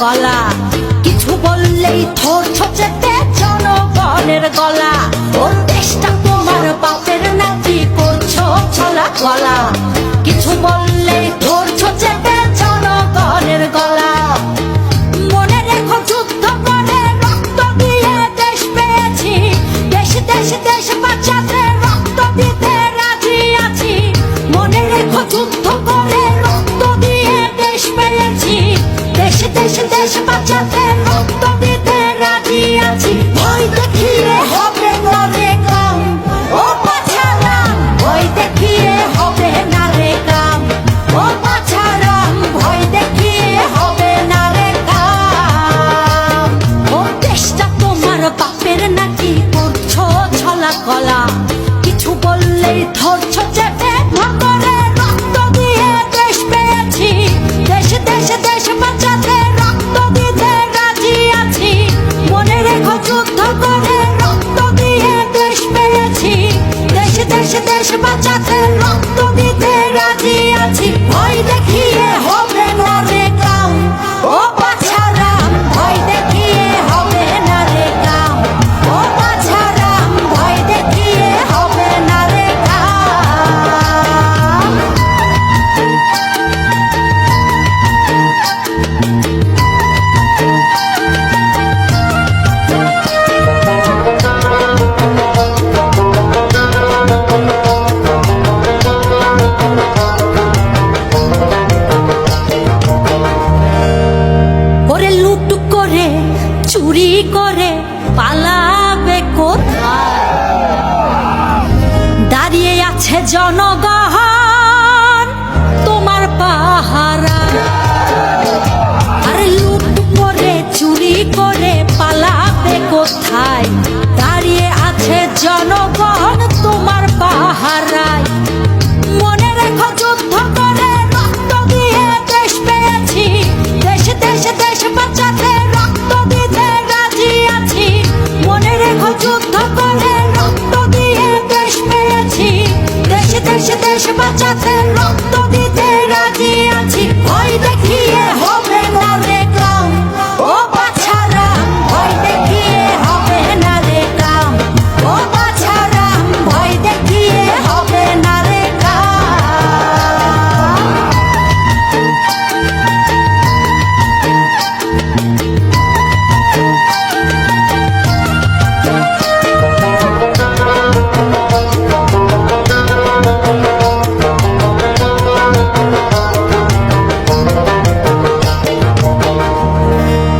কলা কিছু বললেই থর চেপে জনগণের গলা। ওর দেশটা তোমার বাপের নাকি করছ ছলা গলা। কিছু বললেই থর চেপে জনগণের গলা। মনে রেখো যুদ্ধ করে রক্ত দিয়ে দেশ পেয়েছি। দেশ দেশ দেশ দেশ দেশ বাঁচাতে রক্ত দিতে রাজি আছি। ভয় দেখিয়ে হবে না রে কাম ও পাছারাম ভয় দেখিয়ে হবে না কাম ও পাছারাম ভয় দেখিয়ে হবে না কাম ও দেশটা তোমার বাপের নাকি করছ ছলা কলা। কিছু বললেই ধরছো চেপে দেশ বাঁচাতে করে পালাবে কোথায়? দাঁড়িয়ে আছে জনগণ।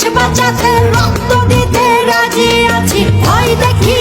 দেশ বাঁচাতে রক্ত দিতে রাজি আছি। ভয় দেখি